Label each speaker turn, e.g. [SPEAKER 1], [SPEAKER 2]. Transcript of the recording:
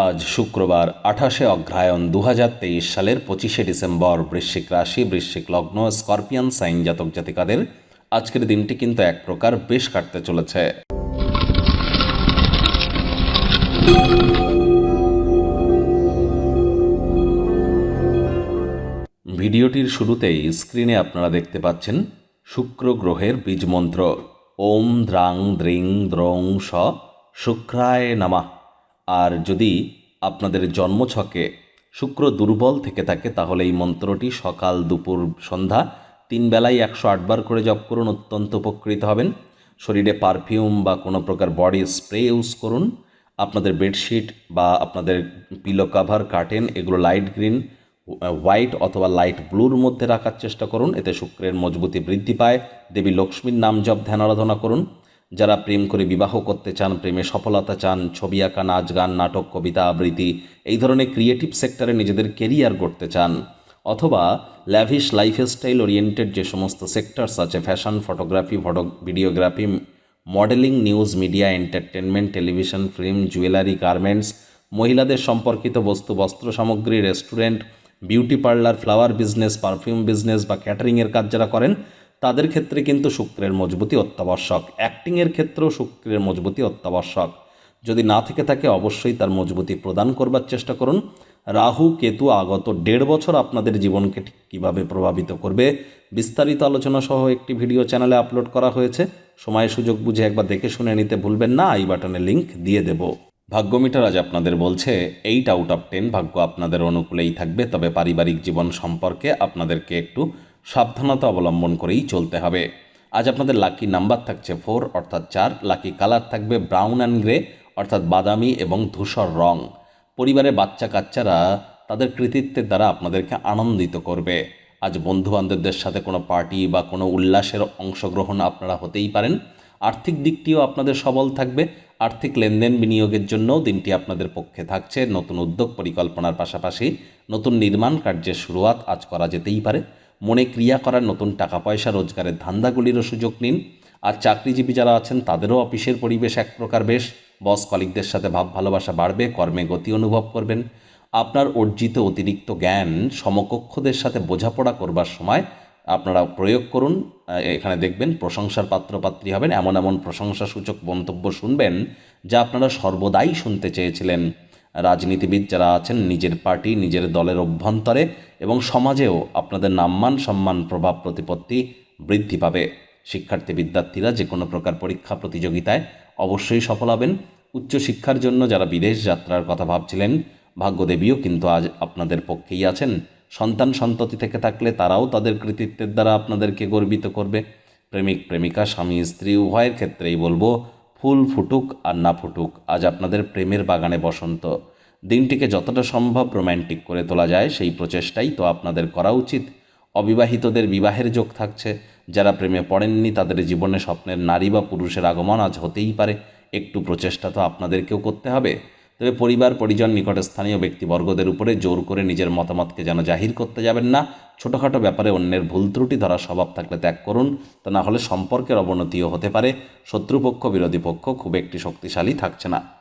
[SPEAKER 1] আজ শুক্রবার, আঠাশে অগ্রহায়ণ দু সালের পঁচিশে ডিসেম্বর, বৃশ্চিক রাশি, বৃশ্চিক লগ্ন, স্করপিয়ান, সাইন জাতক জাতিকাদের আজকের দিনটি কিন্তু এক প্রকার বেশ কাটতে চলেছে। ভিডিওটির শুরুতেই স্ক্রিনে আপনারা দেখতে পাচ্ছেন শুক্র গ্রহের বীজমন্ত্র ওম দ্রাং দ্রিং দ্রং স শুক্রায় নামা। আর যদি আপনাদের জন্মছকে শুক্র দুর্বল থেকে থাকে, তাহলে এই মন্ত্রটি সকাল দুপুর সন্ধ্যা তিন বেলায় একশো আটবার করে জপ করুন, অত্যন্ত উপকৃত হবেন। শরীরে পারফিউম বা কোনো প্রকার বডি স্প্রে ইউজ করুন। আপনাদের বেডশিট বা আপনাদের পিলো কাভার কার্টেন এগুলো লাইট গ্রিন হোয়াইট অথবা লাইট ব্লুর মধ্যে রাখার চেষ্টা করুন। এতে শুক্রের মজবুতি বৃদ্ধি পায়। দেবী লক্ষ্মীর নাম জপ, ধ্যান, আরাধনা করুন। যারা প্রেম করে বিবাহ করতে চান, প্রেমে সফলতা চান, ছবি আঁকা, নাচ গান, নাটক, কবিতা, আবৃত্তি, এই ধরনের ক্রিয়েটিভ সেক্টরে নিজেদের কেরিয়ার গড়তে চান। অথবা ল্যাভিশ লাইফস্টাইল ওরিয়েন্টেড যে সমস্ত সেক্টরস আছে fashion photography photo videography modelling news media entertainment television film jewellery garments মহিলাদের সম্পর্কিত বস্তু, বস্ত্র সামগ্রী restaurant beauty parlour flower business perfume business বা ক্যাটারিংয়ের কাজ যারা করেন তাদের ক্ষেত্রে কিন্তু শুক্রের মজবুতি অত্যাবশ্যক। অ্যাক্টিংয়ের ক্ষেত্রেও শুক্রের মজবুতি অত্যাবশ্যক। যদি না থেকে থাকে, অবশ্যই তার মজবুতি প্রদান করবার চেষ্টা করুন। রাহু, কেতু আগত দেড় বছর আপনাদের জীবনকে ঠিক কীভাবে প্রভাবিত করবে, বিস্তারিত আলোচনা সহ একটি ভিডিও চ্যানেলে আপলোড করা হয়েছে। সময় সুযোগ বুঝে একবার দেখে শুনে নিতে ভুলবেন না আই বাটনে লিংক দিয়ে দেব। ভাগ্যমিটার আজ আপনাদের বলছে, এইট আউট অফ টেন ভাগ্য আপনাদের অনুকূলেই থাকবে, তবে পারিবারিক জীবন সম্পর্কে আপনাদেরকে একটু সাবধানতা অবলম্বন করেই চলতে হবে। আজ আপনাদের লাকি নাম্বার থাকছে ফোর অর্থাৎ চার। লাকি কালার থাকবে ব্রাউন অ্যান্ড গ্রে অর্থাৎ বাদামি এবং ধূসর রং। পরিবারের বাচ্চা কাচ্চারা তাদের কৃতিত্বের দ্বারা আপনাদেরকে আনন্দিত করবে। আজ বন্ধুবান্ধবদের সাথে কোনো পার্টি বা কোনো উল্লাসের অংশগ্রহণ আপনারা হতেই পারেন। আর্থিক দিকটিও আপনাদের সবল থাকবে। আর্থিক লেনদেন বিনিয়োগের জন্যও দিনটি আপনাদের পক্ষে থাকছে। নতুন উদ্যোগ পরিকল্পনার পাশাপাশি নতুন নির্মাণ কার্যের শুরুয়াত আজ করা যেতেই পারে। মনে ক্রিয়া করার নতুন টাকা পয়সা রোজগারের ধান্দাগুলিরও সুযোগ নিন। আর চাকরিজীবী যারা আছেন, তাদেরও অফিসের পরিবেশ এক প্রকার বেশ। বস কলিকদের সাথে ভাব ভালোবাসা বাড়বে, কর্মে গতি অনুভব করবেন। আপনার অর্জিত অতিরিক্ত জ্ঞান সমকক্ষদের সাথে বোঝাপড়া করবার সময় আপনারা প্রয়োগ করুন। এখানে দেখবেন প্রশংসার পাত্রপাত্রী হবেন। এমন এমন প্রশংসাসূচক মন্তব্য শুনবেন যা আপনারা সর্বদাই শুনতে চেয়েছিলেন। রাজনীতিবিদ যারা আছেন, নিজের পার্টি, নিজের দলের অভ্যন্তরে এবং সমাজেও আপনাদের নাম্মান সম্মান প্রভাব প্রতিপত্তি বৃদ্ধি পাবে। শিক্ষার্থী বিদ্যার্থীরা যে কোনো প্রকার পরীক্ষা প্রতিযোগিতায় অবশ্যই সফল হবেন। উচ্চশিক্ষার জন্য যারা বিদেশ যাত্রার কথা ভাবছিলেন, ভাগ্যদেবীও কিন্তু আজ আপনাদের পক্ষেই আছেন। সন্তান সন্ততি থেকে থাকলে তারাও তাদের কৃতিত্বের দ্বারা আপনাদেরকে গর্বিত করবে। প্রেমিক, প্রেমিকা, স্বামী, স্ত্রী, উভয়ের ক্ষেত্রেই বলব ফুল ফুটুক আর না ফুটুক, আজ আপনাদের প্রেমের বাগানে বসন্ত। দিনটিকে যতটা সম্ভব রোম্যান্টিক করে তোলা যায়, সেই প্রচেষ্টাই তো আপনাদের করা উচিত। অবিবাহিতদের বিবাহের যোগ থাকছে। যারা প্রেমে পড়েননি, তাদের জীবনে স্বপ্নের নারী বা পুরুষের আগমন আজ হতেই পারে। একটু প্রচেষ্টা তো আপনাদেরকেও করতে হবে। তবে পরিবার, পরিজন নিকট স্থানীয় ব্যক্তিবর্গদের উপরে জোর করে নিজের মতামতকে যেন জাহির করতে যাবেন না। ছোটোখাটো ব্যাপারে অন্যের ভুল ত্রুটি ধরা স্বভাব থাকলে ত্যাগ করুন। তা না হলে সম্পর্কের অবনতিও হতে পারে। শত্রুপক্ষ, বিরোধী পক্ষ খুব একটি শক্তিশালী থাকছে না।